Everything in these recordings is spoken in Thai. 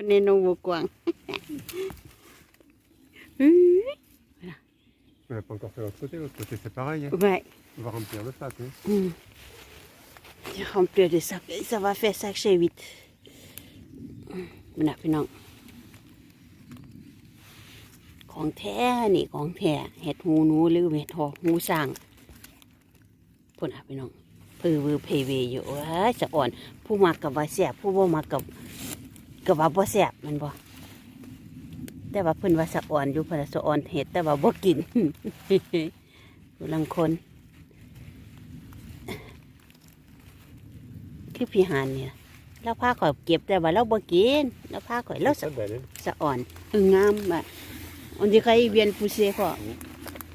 คนในนงบัวกวางเฮ้ย On n'a pas encore fait l'autre côté, l'autre côté c'est pareil. hein. Ouais. On va remplir le sac. hein. Mm. Je remplir de sac. Ça va faire sac chez vite. มันนะพี่น้อง ของแท้นี่ของแท้เห็ดหูหนูหรือเห็ดหอกหูสร้างพุ่นนะพี่น้องเพือเวอเพเวอยู่ว้ายสะอ่อน ผู้มากับว่าแสบผู้บ่มากับ กับว่าบ่แสบแมันบ่แต่ว่าเพิ่นว่าสะอ่อนอยู่เพิ่นว่าสะอ่อนเห็ดแต่ว่าบ่กินผู้ลังคนคือพี่หานเนี่ยเราพาข่อยเก็บแต่ว่าเราบ่กินเราพาข่อยเรา C'est สะ ça, belle, hein. สะอ่อนเอองามอะ on dirait ils viennent pousser quoi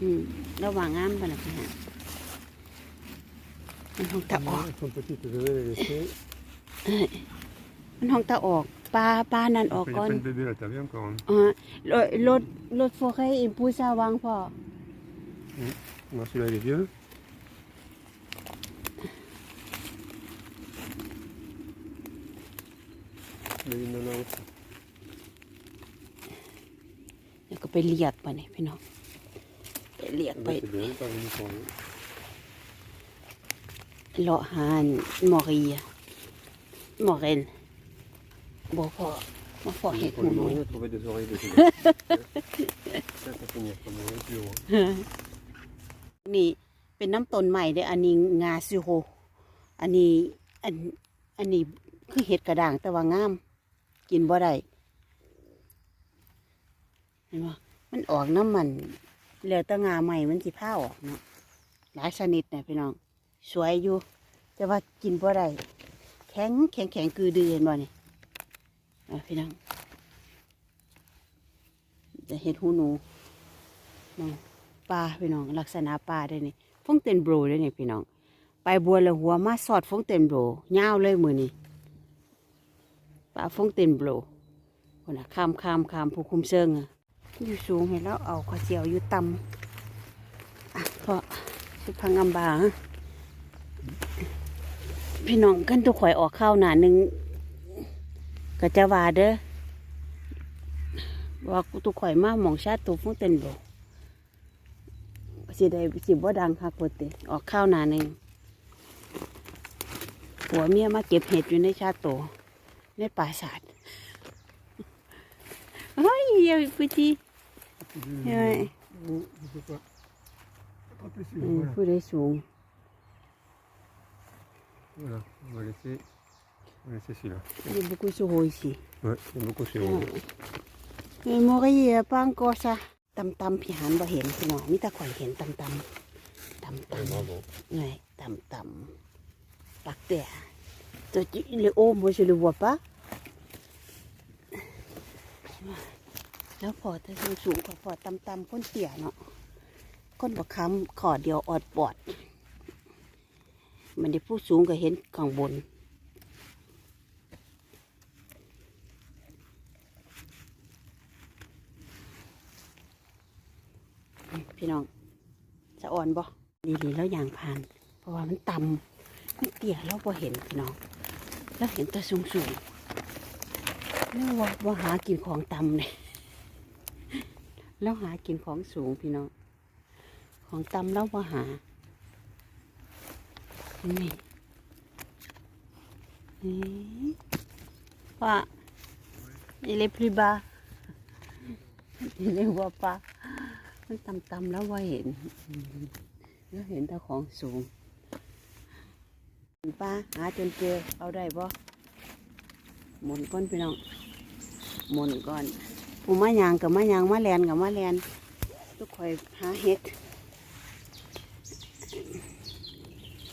อืมเราว่างามปะนะพี่หานมันห้องตาออก Elles sont petites, je vais les laisser. มันห้องตาออก ปลาปลานั่นออก Après, il y ก่อ a น plein de bébés là, t'as vu encore hein. อ่ารถรถโฟร์ให้อิมพูซาวางพ่อ Non, celui-là il est vieux. Mais il y en a aussi. แล้วก็ไปเรียกไปนี่พี่น้องไปเรียกไป Ouais, c'est bien, pas venu pour nous. เลาะหานมอรีอะมอเรน บอกพ่อมาพ่อเห็ด Pour หู les หนู nourrir, trouver des oreilles de bébé. Ça, ça finir comme on est plus haut. นี่เป็นน้ำต้นใหม่เด้ออันนี้งาซิโฮอันนี้อันอันนี้คือเห็ดกระด่างแต่ว่างาม กินบ่ได้เห็นบ่มันออกน้ำมันแล้วแต่งาใหม่มันสิผ้าออกเนาะหลายชนิดนะพี่น้อง สวยอยู่ แต่ว่ากินบ่ได้แข็งแข็งแข็งคือดือเห็นบ่นี่ อะพี่น้องจะเห็ดหูหนูน้องปลาพี่น้อง ลักษณะปลาได้นี่ฟงเต็นโบรได้นี่พี่น้อง ไปบัวละหัวมาสอดฟงเต็นโบรยาวเลยมือนี่ปลาฟงเต็นโบรคนน่ะข้ามข้ามข้ามผู้คุมเชิงอะอยู่สูงเห็นแล้วเอาข้าวเจียวอยู่ต่ำอะเพราะสุพังอัมบาพี่น้องกันตัวข่อยออกข้าวหนาหนึ่ง ก็จะว่าเด้อว่ากูตัวข่อยมาหมองชาติตัวฟงเต็นโบรสิได้สิบ่ดังคักโปติออกข้าวหนาหนึ่งผัวเมียมาเก็บเห็ดอยู่ในชาโตในป่าศาสตร์เฮ้ยเดี๋ยวพูดทีเฮ้ย Oh, je sais pas. Pas plus, อืม voilà. ผู้ได้สูง Voilà, on va laisser, on va laisser celui-là. อยู่บุกุสูโฮยสิ Ouais, c'est beaucoup chez อ่า vous. เฮ้ยโมกเยียปังก็ซะตำตำพี่หันบ่เห็นพี่น้องมีแต่ข่อยเห็นตำตำตำต Ouais, bravo. ำไงตำตำปักแต่ตัวจิเลยโอ้ moi je le vois pas แล้วพอถ้าสูงสูงกว่าพอตำตำก้นเตี่ยเนาะก้นบักคำขอเดียวออดปอด มันได้ผู้สูงก็เห็นข้างบน พี่น้องจะอ่อนบ่ดีๆแล้วยางผ่าน เพราะว่ามันต่ำมันเตี่ยแล้วพอเห็นพี่น้อง แล้วเห็นแต่สูงสูงๆแล้วว่าว่าหากินของต่ำเนี่ยแล้วหากินของสูงพี่น้อง ของต่ำแล้วว่าหา นี่นี่ว่า il est plus bas il est voit pas มันต่ำๆแล้วว่าเห็นแล้วเห็นแต่ของสูงป้าหาจนเจอเอาได้บ่หมุนก้อนพี่น้องหมุนก่อนผู้มายางกับมายางมาแลนกับมาแลนทุกคอยหาเห็ด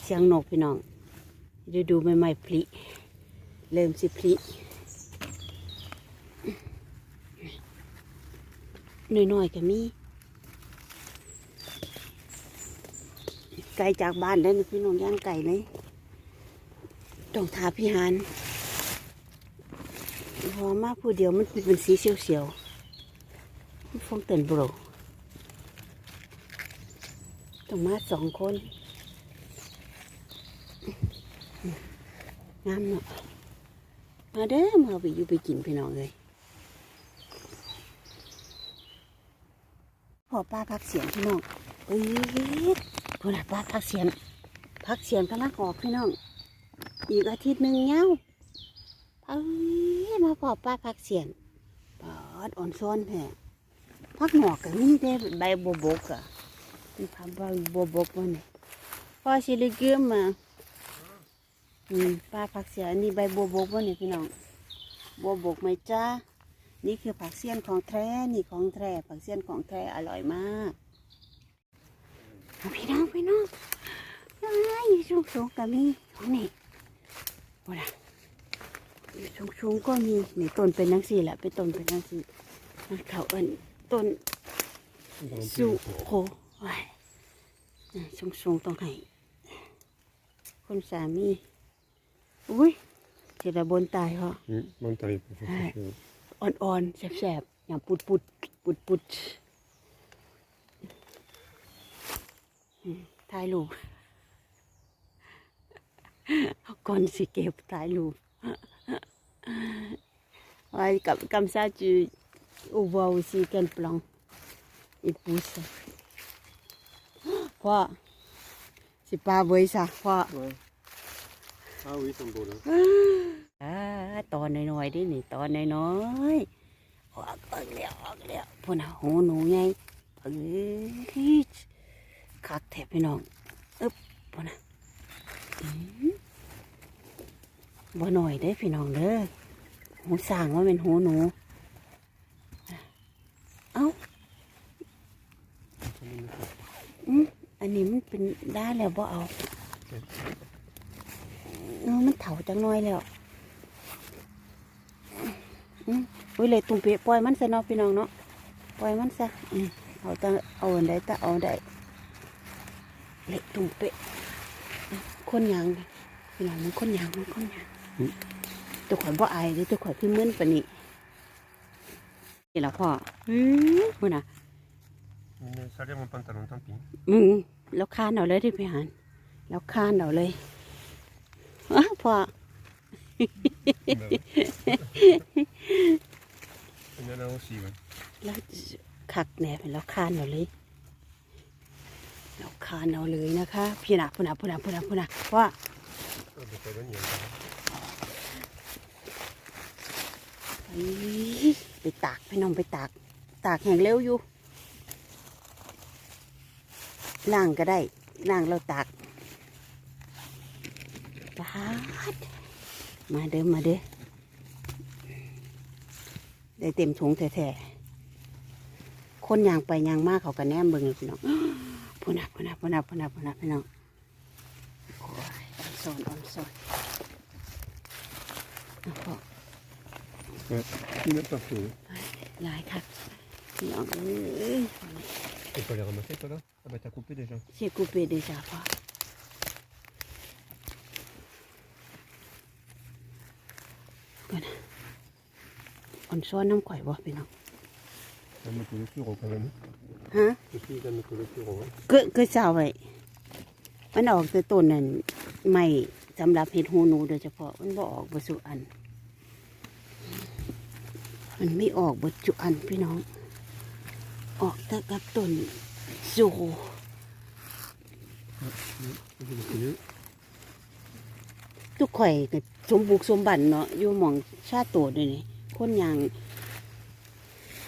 เสียงนกพี่น้องดูดูใหม่ๆพลิเริ่มสิพลิน้อยๆก็มี ไก่จากบ้านได้พี่น้องย่างไก่เลยต้องทาพี่หานหอมมากผู้เดียวมันเป็นสีเสียวเฉียวฟงเต็นโบรต้องมาสองคนงามเนาะมาเด้อมาไปอยู่ไปกินพี่น้องเลยพอป้าพักเสียงพี่น้องเอ้ย พูน่ะป้าพักเสียงพักเสียงกำลังออกพี่น้อง อีกอาทิตย์หนึ่งเงาเอ้ยมาพอป้าพักเสียงปอดอ่อนซ้อนแท้พักหนอกกับนี่ได้ใบบวบกอะมีพับใบบวบกวันนี้พอสิลิเกมมาอืมป้าพักเสียนนี่ใบบัวบกวันนี้พี่น้องบัวบกไหมจ้านี่คือผักเสี้ยนของแท้นี่ของแท้ผักเสี้ยนของแท้อร่อยมาก พี่น้องพี่น้องอ้ายอยู่สูงๆก็มีเอานี่โอ้ล่ะอยู่สูงๆก็มีนี่ต้นเป็นนังสี่แหละเป็นต้นเป็นนังสี่เขาเอิ้นต้นสุโคไว้สูงๆต้องให้คนสามีอุ้ยเจตบนตายเหรอ Mm, montagne på Nej. första อ่อนๆแสบๆอย่างปุดปุดปุดปุดๆอืม ถ่ายรูปก่อนสิเก็บถ่ายรูปไว้กับกำซาจูอุวาซีกันปลองอีปูสพ่อสิปลาเวยซะพ่อ Ouais. Ah oui, c'est beau là. อ่าตอนน้อยๆดินี่ตอนน้อยๆออกออกแล้วออกแล้วพูดนะหูหนูไงเอ้ย คักแทบพี่น้องอึ๊บพูดนะบ่หน่อยเด้พี่น้องเด้อหูสางว่าเป็นหูหนู เอ้าอืมอันนี้มันเป็นได้แล้วบ่เอาเออมันเถาจังน้อยแล้วอืมอุ้ยเลยตุ่มเปะปล่อยมันซะเนาะพี่น้องเนาะปล่อยมันซะอืมเอาแตะเอาอันใดแตะเอาอันใด เล็กตุ่มเปะอืมคนยางนะพี่น้องมันคนยางมันคนยางอืมตัวข่อยบ่อายเลยตัวข่อยพี่มึนปานนี้นี่ละพ่ออืมมื้อน่ะ Mais ça lève mon pantalon, tant pis. อืมแล้วคานเอาเลยที่พี่หันแล้วคานเอาเลยอ้าวพ่อ Bah ouais. Il y en a aussi, ouais. แล้วขักแหนบแล้วคานเอาเลย แล้วคานเอาเลยนะคะ พี่นะพูนะพูนะพูนะพูนะว่าไปตากพี่น้องไปตาก ตากแห้งเร็วอยู่ล่างก็ได้ล่างเราตากตากมาเด้อมาเด้อได้เต็มถุงแท้ๆคนยางไปยางมากเขากันแนมเบิ่งเลยพี่น้อง พูนะพูนะพูนะพูนะพูนะพี่น้องโอ้ยออนซอนออนซอนเอาพอ Ouais. Il n'a pas fait. หลายค่ะพี่น้องเอ้ย Tu peux les ramasser, toi là Ah, bah, t'as coupé déjà. เสียกูเปเดจ้าพ่อก่อนนะอ่อนซ้อนน้ำข่อยบ่พี่น้อง gros. hein. ก็ก็เจ้าไว้มันออกแต่ต้นนั่นไม่สำหรับเห็ดหูหนูโดยเฉพาะมันบ่ออกบสุอัน มันไม่ออกบจุอันพี่น้อง ออกแต่กับต้นสู Je vais essayer. ทุกข่อยก็สมบุกสมบันเนาะอยู่หมองชาติโตด้วยนี่คนยาง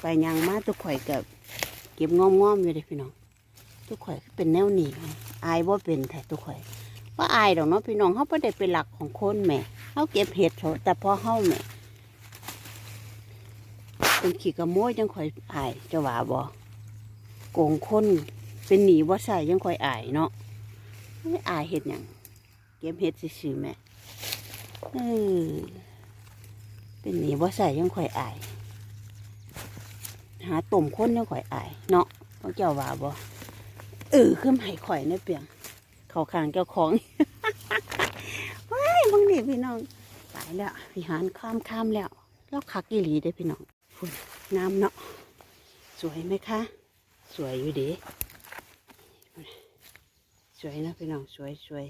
ไปยางมาทุกข่อยกับเก็บงอมงอมๆอยู่เด้พี่น้องทุกข่อยเป็นแนวหนีอายว่าเป็นแท้ทุกข่อยว่าอายดอกเนาะพี่น้องเขาไม่ได้เป็นหลักของคนแม่เขาเก็บเห็ดเถแต่พอเขาแม่เป็นขี้กระโมยยังข่อยอายจะว่าบ่โกงคนเป็นหนีว่าใส่ยังข่อยอายเนาะไม่อายเห็ดหยังเก็บเห็ดซื่อๆแม่เออเป็นหนีว่าใส่ยังข่อยอาย หาต้มข้นยังข่อยอายเนาะเขาเจ้าว่าบ่เออขึ้นให้ข่อยในเปียงเขาขางเจ้าของว้ายบางทีพี่น้องตายแล้วพี่หานข้ามข้ามแล้วแล้วคักอีหลีได้พี่น้องฝุ่นงามเนาะสวยไหมคะ สวยอยู่ดีสวยนะพี่น้องสวยสวย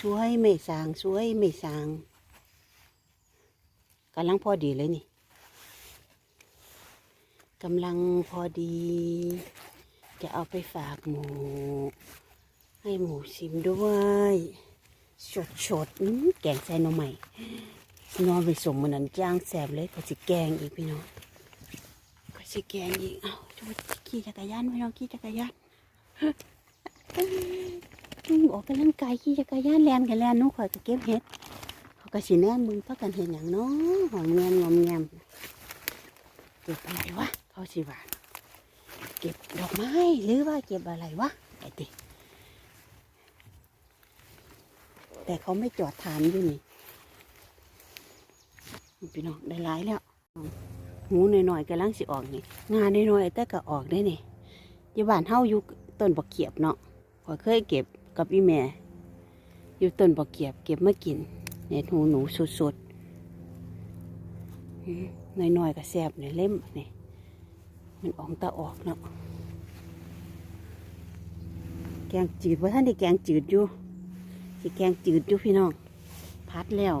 สวยไม่สางสวยไม่สางกำลังพอดีเลยนี่ กำลังพอดี จะเอาไปฝากหมู ให้หมูชิมด้วยสดสดแกงใส่น่อใหม่นอนไปสมมันนั้นจ้างแสบเลยก็สิแกงอีกพี่น้องก็สิแกงอีก เอ้าขี่จักรยานพี่น้องขี่จักรยานอออกกำลังกายขี่จักรยานแลนกันแลนนู้ข่อยก็เก็บเห็ดเขาก็สิแนมมึงพักกันเห็นอย่างเน้อหอมแงมงอมแงมเก็บอะไรวะ เขาสิว่าเก็บดอกไม้หรือว่าเก็บอะไรวะไอ้ติแต่เขาไม่จอดถามอยู่นี่พี่น้องได้หลายแล้วหูหน่อยๆกำลังสิออกนี่งานหน้อยๆแต่ก็ออกได้นี่ยู่บ้านเฮาอยู่ต้นบักเขียบเนาะขอเคยเก็บกับอีแม่ อยู่ต้นบักเขียบ เก็บมากินเน็ดหูหนูสุดๆอืมน้อยๆก็แซบเนี่ยเล่มนี่ มันอองตาออกเนาะแกงจืดว่าท่านได้แกงจืดอยู่ที่แกงจืดอยู่พี่น้องพัดแล้ว